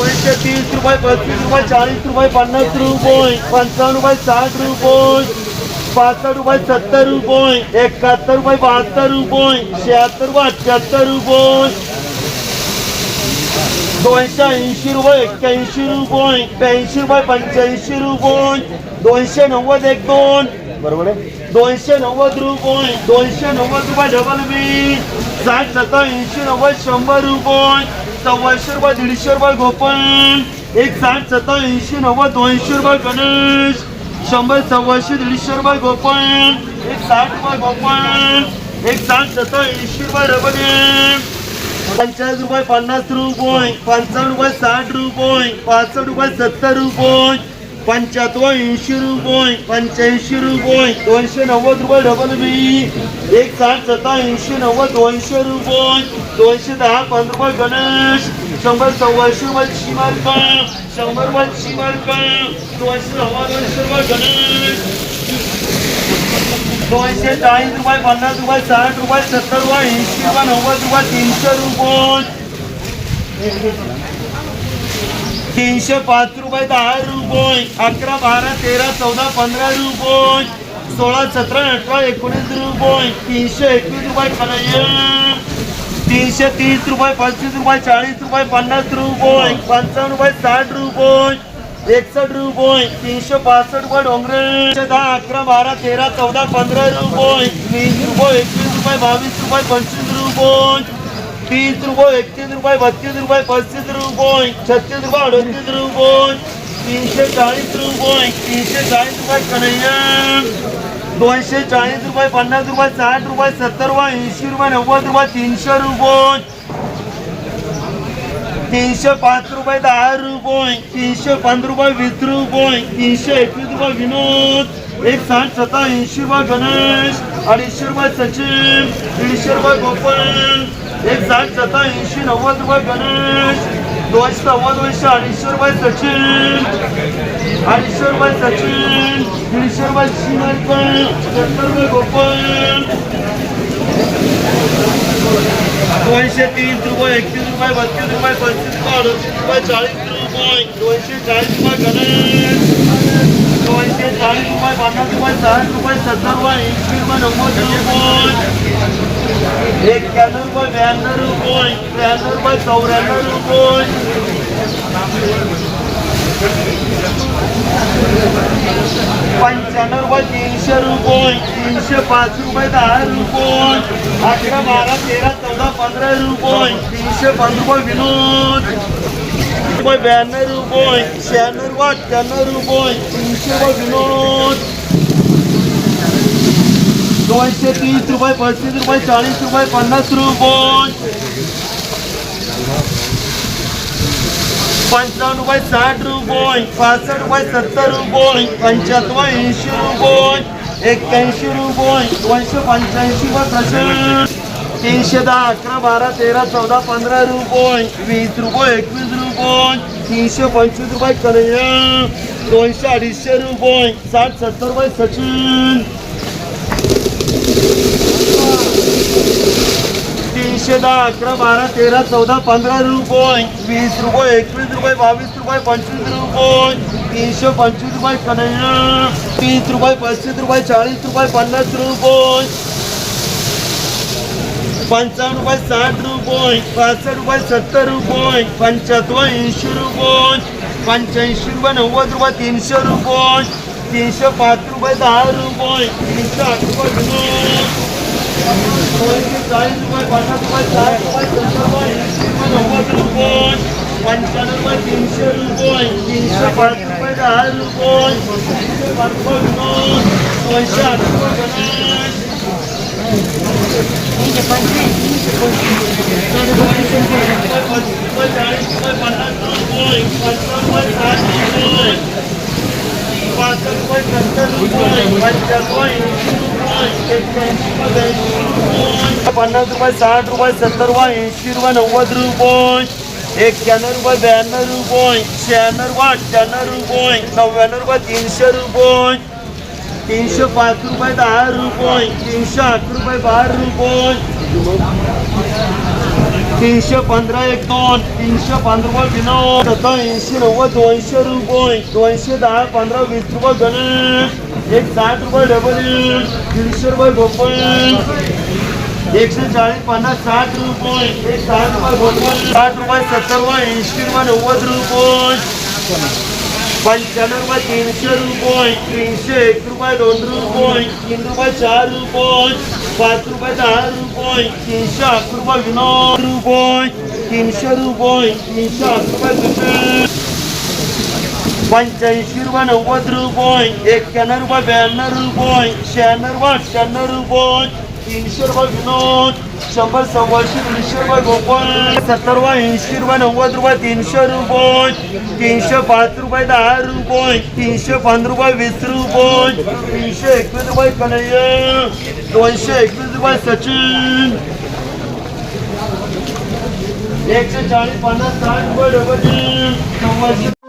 दोनशे तीस रुपये पस्तीस रुपये चाळीस रुपये पन्नास रुपये पंचावन्न रुपये साठ रुपये पासष्ट रुपये सत्तर रुपये एकाहत्तर रुपये बहात्तर रुपये शहात्तर रुपये अठ्याहत्तर रुपये. दोनशे ऐंशी रुपये एक्क्याऐंशी रुपये ब्याऐंशी रुपये पंच्याऐंशी रुपये दोनशे नव्वद एक दोन. बरोबर आहे? दोनशे नव्वद रुपये दोनशे नव्वद रुपये डबल बी साठ सत्तर ऐंशी नव्वद शंभर रुपये. सव्वाशे रुपये दीडशे रुपये गोपन. एक साठ सत्तर ऐंशी नव्वद दोनशे रुपये गणेश. शंभर सव्वाशे दीडशे रुपये गोपन. एक साठ रुपये गोपन. एक साठ सत्तर ऐंशी रुपये रबडे. पंचाळीस रुपये पन्नास रुपये पंचावन्न रुपये साठ रुपये पासष्ट रुपये सत्तर रुपये. पंच्याहत्तर ऐंशी रुपये पंच्याऐंशी रुपये दोनशे नव्वद रुपये डबल बी एक साठ सत्ता ऐंशी नव्वद दोनशे रुपये दोनशे दहा पंधरा रुपये गणेश शंभर सव्वाशे रुपये शिमार्क शंभर रुपये शिमार्क दोनशे नव्वद दोनशे रुपये गणेश दोनशे चाळीस रुपये पन्नास रुपये साठ रुपये सत्तर रुपये ऐंशी रुपये नव्वद रुपये तीनशे रुपये. तीनशे पाच रुपये दहा रुपये अकरा बारा तेरा चौदा पंधरा रुपये सोळा सतरा अठरा एकोणीस रुपये तीनशे एकवीस रुपये तीनशे तीस रुपये पस्तीस रुपये चाळीस रुपये पन्नास रुपये पंचावन्न रुपये साठ रुपये एकसष्ट रुपये तीनशे पासष्ट रुपये डोंगरे दहा अकरा बारा तेरा चौदा पंधरा रुपये वीस रुपये एकवीस रुपये बावीस रुपये पंचवीस रुपये तीस रुपये एकतीस रुपये बत्तीस रुपये पस्तीस रुपये छत्तीस रुपये अडतीस रुपये तीनशे चाळीस रुपये तीनशे चाळीस रुपये कन्हैया दोनशे चाळीस रुपये पन्नास रुपये साठ रुपये सत्तर रुपये ऐंशी रुपये नव्वद रुपये तीनशे रुपये तीनशे पाच रुपये दहा रुपये तीनशे पंधरा रुपये वीस रुपये तीनशे एकवीस रुपये विनोद एक साठ सत्ता ऐंशी रुपये गणेश अडीचशे रुपये सचिन दीडशे रुपये गोपाल एक साठ सत्ता ऐंशी नव्वद रुपये गणेश. दोनशे नव्वद दोनशे अडीचशे रुपये सचिन. अडीचशे रुपये सचिन. दीडशे रुपये शिमर्पण सत्तर रुपये गोपाल. दोनशे तीन रुपये एकतीस रुपये बत्तीस रुपये पंचवीस रुपये अडतीस रुपये चाळीस रुपये. दोनशे चाळीस रुपये गणेश. दोनशे चाळीस रुपये पन्नास रुपये साठ रुपये सत्तर रुपये ऐंशी रुपये नव्वद रुपये. एक्क्याण्णव रुपये ब्याण्णव रुपये त्र्याण्णव रुपये चौऱ्याण्णव रुपये पंच्याण्णव रुपये तीनशे रुपये तीनशे पाच रुपये दहा रुपये अकरा बारा तेरा चौदा पंधरा रुपये तीनशे पंधरा रुपये विनोद रुपये ब्याण्णव रुपये शहाण्णव रुपये अठ्ठ्याण्णव रुपये तीनशे रुपये विनोद दोनशे तीस रुपये पस्तीस रुपये चाळीस रुपये पन्नास रुपये पंचावन्न रुपये साठ रुपये पासष्ट रुपये सत्तर रुपये पंच्याहत्तर ऐंशी रुपये एक्क्याऐंशी रुपये दोनशे पंच्याऐंशी रुपये प्रशांत तीनशे दहा अकरा बारा तेरा चौदा पंधरा रुपये वीस रुपये एकवीस रुपये तीनशे पंचवीस रुपये कन्हैया दोनशे अडीचशे रुपये साठ सत्तर रुपये सचिन. तीनशे दहा अकरा बारा तेरा चौदा पंधरा रुपये. वीस रुपये एकवीस रुपये बावीस रुपये पंचवीस रुपये. तीनशे पंचवीस रुपये कन्हैया. तीस रुपये पस्तीस रुपये चाळीस रुपये पन्नास रुपये. पंचावन्न रुपये साठ रुपये. पासष्ट रुपये सत्तर रुपये. पंच्याहत्तर ऐंशी रुपये. पंच्याऐंशी रुपये नव्वद रुपये तीनशे रुपये. तीनशे पाच रुपये दहा रुपये. तीनशे आठ रुपये. विनोद दोनशे चाळीस रुपये पन्नास रुपये साठ रुपये सत्तर रुपये ऐंशी रुपये नव्वद रुपये पंच्याण्णव रुपये तीनशे रुपये तीनशे पाच रुपये दहा रुपये तीनशे पन्नास रुपये साठ रुपये सत्तर रुपये ऐंशी रुपये नव्वद रुपये. एक्क्याण्णव रुपये ब्याण्णव रुपये शहाण्णव रुपये अठ्ठ्याण्णव रुपये नव्याण्णव रुपये तीनशे रुपये. तीनशे पाच रुपये दहा रुपये. तीनशे आठ रुपये बारा रुपये. तीनशे पंधरा एक दोन. तीनशे पंधरा रुपये विनोद. आता ऐंशी नव्वद दोनशे रुपये. दोनशे दहा पंधरा वीस रुपये गणेश एक साठ रुपये डबल दीडशे रुपये भोपळ एकशे चाळीस पन्नास साठ रुपये एक साठ रुपये गोपन साठ रुपये सत्तर रुपये ऐंशी रुपये नव्वद रुपये पंच्याण्णव रुपये तीनशे रुपये तीनशे एक रुपये दोन रुपये तीन रुपये चार रुपये पाच रुपये दहा रुपये तीनशे अकरा रुपये विनोद रुपये तीनशे रुपये तीनशे अकरा रुपये दुसरे पंच्याऐंशी रुपये नव्वद रुपये एक्क्याण्णव रुपये ब्याण्णव रुपये शहाण्णव रुपये अठ्ठ्याण्णव रुपये तीनशे रुपये विनोद शंभर सव्वाशे दीडशे रुपये गोपाळ. सत्तर रुपये ऐंशी रुपये नव्वद रुपये तीनशे रुपये. तीनशे पाच रुपये दहा रुपये तीनशे पंधरा रुपये वीस रुपये तीनशे एकवीस रुपये कन्हैया. दोनशे एकवीस रुपये सचिन. एकशे चाळीस पन्नास साठ रुपये डबल.